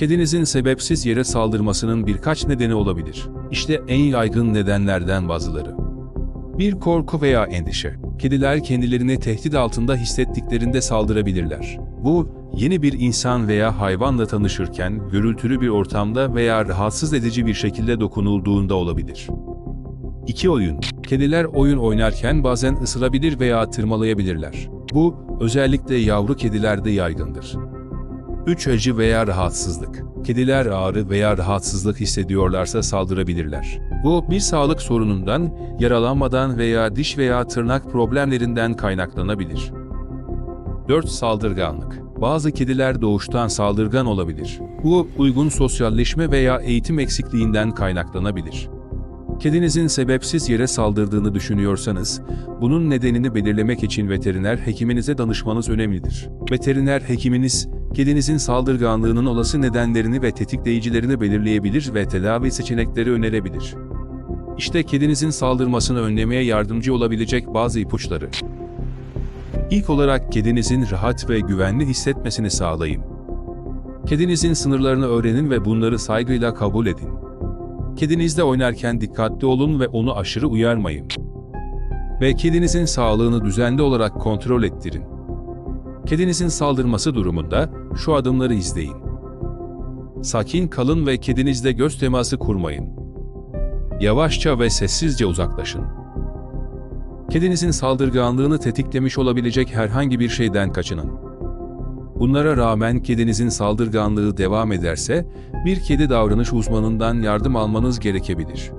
Kedinizin sebepsiz yere saldırmasının birkaç nedeni olabilir. İşte en yaygın nedenlerden bazıları. Bir korku veya endişe. Kediler kendilerini tehdit altında hissettiklerinde saldırabilirler. Bu, yeni bir insan veya hayvanla tanışırken gürültülü bir ortamda veya rahatsız edici bir şekilde dokunulduğunda olabilir. 2 oyun. Kediler oyun oynarken bazen ısırabilir veya tırmalayabilirler. Bu, özellikle yavru kedilerde yaygındır. 3 acı veya rahatsızlık. Kediler ağrı veya rahatsızlık hissediyorlarsa saldırabilirler. Bu bir sağlık sorunundan, yaralanmadan veya diş veya tırnak problemlerinden kaynaklanabilir. 4. Saldırganlık. Bazı kediler doğuştan saldırgan olabilir. Bu uygun sosyalleşme veya eğitim eksikliğinden kaynaklanabilir. Kedinizin sebepsiz yere saldırdığını düşünüyorsanız, bunun nedenini belirlemek için veteriner hekiminize danışmanız önemlidir. Veteriner hekiminiz, kedinizin saldırganlığının olası nedenlerini ve tetikleyicilerini belirleyebilir ve tedavi seçenekleri önerebilir. İşte kedinizin saldırmasını önlemeye yardımcı olabilecek bazı ipuçları. İlk olarak kedinizin rahat ve güvenli hissetmesini sağlayın. Kedinizin sınırlarını öğrenin ve bunları saygıyla kabul edin. Kedinizle oynarken dikkatli olun ve onu aşırı uyarmayın. Ve kedinizin sağlığını düzenli olarak kontrol ettirin. Kedinizin saldırması durumunda şu adımları izleyin. Sakin kalın ve kedinizle göz teması kurmayın. Yavaşça ve sessizce uzaklaşın. Kedinizin saldırganlığını tetiklemiş olabilecek herhangi bir şeyden kaçının. Bunlara rağmen kedinizin saldırganlığı devam ederse, bir kedi davranış uzmanından yardım almanız gerekebilir.